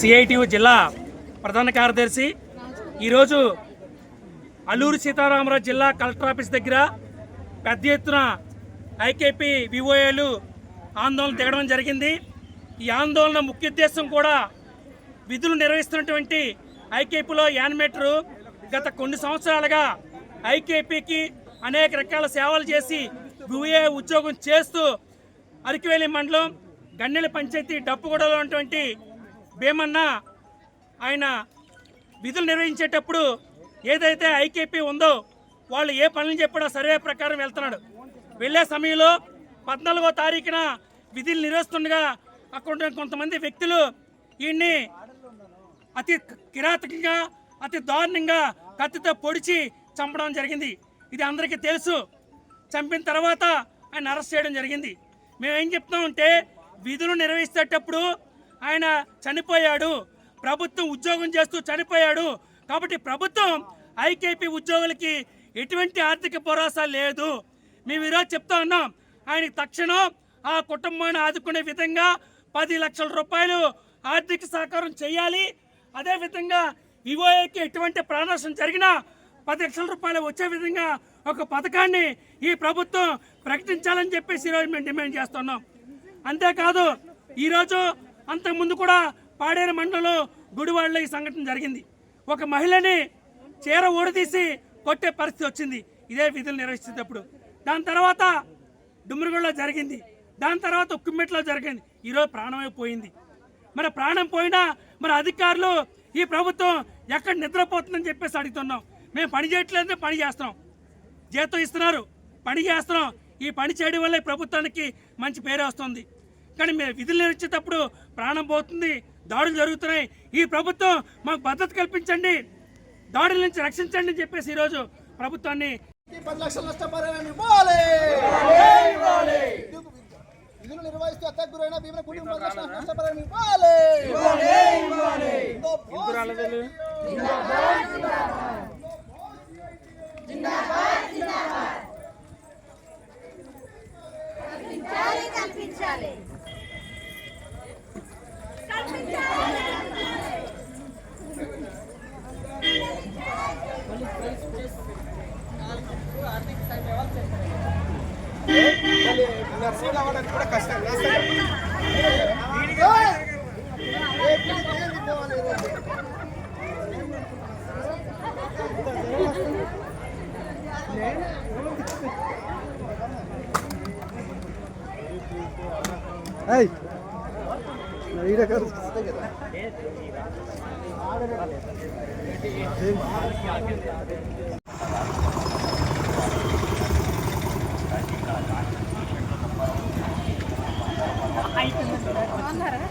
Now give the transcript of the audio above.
CITU జిల్లా ప్రధాన కార్యదర్శి. ఈరోజు అల్లూరు సీతారామరాజు జిల్లా కలెక్టర్ ఆఫీస్ దగ్గర పెద్ద ఎత్తున ఐకేపీ వివోఏలు ఆందోళన దిగడం జరిగింది. ఈ ఆందోళన ముఖ్య ఉద్దేశం కూడా విధులు నిర్వహిస్తున్నటువంటి ఐకేపీలో యానిమేటరు గత కొన్ని సంవత్సరాలుగా ఐకేపీకి అనేక రకాల సేవలు చేసి వివోఏ ఉద్యోగం చేస్తూ అరికివేలి మండలం గన్నెల పంచాయతీ డప్పుగూడలో ఉన్నటువంటి భీమన్న ఆయన విధులు నిర్వహించేటప్పుడు ఏదైతే ఐకేపీ ఉందో వాళ్ళు ఏ పనులు చెప్పాడో సర్వే ప్రకారం వెళ్తున్నాడు. వెళ్ళే సమయంలో పద్నాలుగో తారీఖున విధులు నిర్వహిస్తుండగా అక్కడ కొంతమంది వ్యక్తులు ఈయన్ని అతి కిరాతకంగా అతి దారుణంగా కత్తితో పొడిచి చంపడం జరిగింది. ఇది అందరికీ తెలుసు. చంపిన తర్వాత ఆయన అరెస్ట్ చేయడం జరిగింది. మేము ఏం చెప్తామంటే విధులు నిర్వహిస్తేటప్పుడు ఆయన చనిపోయాడు. ప్రభుత్వం ఉద్యోగం చేస్తూ చనిపోయాడు. కాబట్టి ప్రభుత్వం ఐకేపీ ఉద్యోగులకి ఎటువంటి ఆర్థిక భరోసా లేదు. మేము ఈరోజు చెప్తా ఉన్నాం ఆయనకి తక్షణం ఆ కుటుంబాన్ని ఆదుకునే విధంగా పది లక్షల రూపాయలు ఆర్థిక సహకారం చేయాలి. అదేవిధంగా వివోఏకి ఎటువంటి ప్రాణాశం జరిగినా పది లక్షల రూపాయలు వచ్చే విధంగా ఒక పథకాన్ని ఈ ప్రభుత్వం ప్రకటించాలని చెప్పేసి ఈరోజు మేము డిమాండ్ చేస్తున్నాం. అంతేకాదు ఈరోజు అంతకుముందు కూడా పాడేరు మండలంలో గుడివాడలో ఈ సంఘటన జరిగింది. ఒక మహిళని చీర ఊడదీసి కొట్టే పరిస్థితి వచ్చింది. ఇదే విధులు నిర్వహించేటప్పుడు దాని తర్వాత డుమ్మిరిగూడలో జరిగింది. దాని తర్వాత ఉక్కుమెట్లో జరిగింది. ఈరోజు ప్రాణమే పోయింది. మరి ప్రాణం పోయినా మరి అధికారులు ఈ ప్రభుత్వం ఎక్కడ నిద్రపోతుందని చెప్పేసి అడుగుతున్నాం. మేము పని చేయట్లేదంటే పని చేస్తున్నాం. జీతం ఇస్తున్నారు. పని చేస్తున్నాం. ఈ పని చేయడం వల్ల ఈ ప్రభుత్వానికి మంచి పేరు వస్తుంది. కానీ మేము విధులు నిర్వహించేటప్పుడు ప్రాణం పోతుంది దాడులు జరుగుతున్నాయి. ఈ ప్రభుత్వం మాకు భద్రత కల్పించండి దాడుల నుంచి రక్షించండి అని చెప్పేసి ఈరోజు ప్రభుత్వాన్ని పది లక్షల నష్టపరిహారం ఇవ్వాలి. విధులు- నిర్వహిస్తూ హత్యకు గురైన భీమన కుటుంబ పది లక్షల నష్టపరిహారం ఇవ్వాలి ఇంకో పోస్ట్ కల్పించాలి కల్పించాలి నర్సింగ్ అవ్వడానికి కూడా కష్టం కల్పించాలి ఇవాళ ఉద్యోగ భద్రత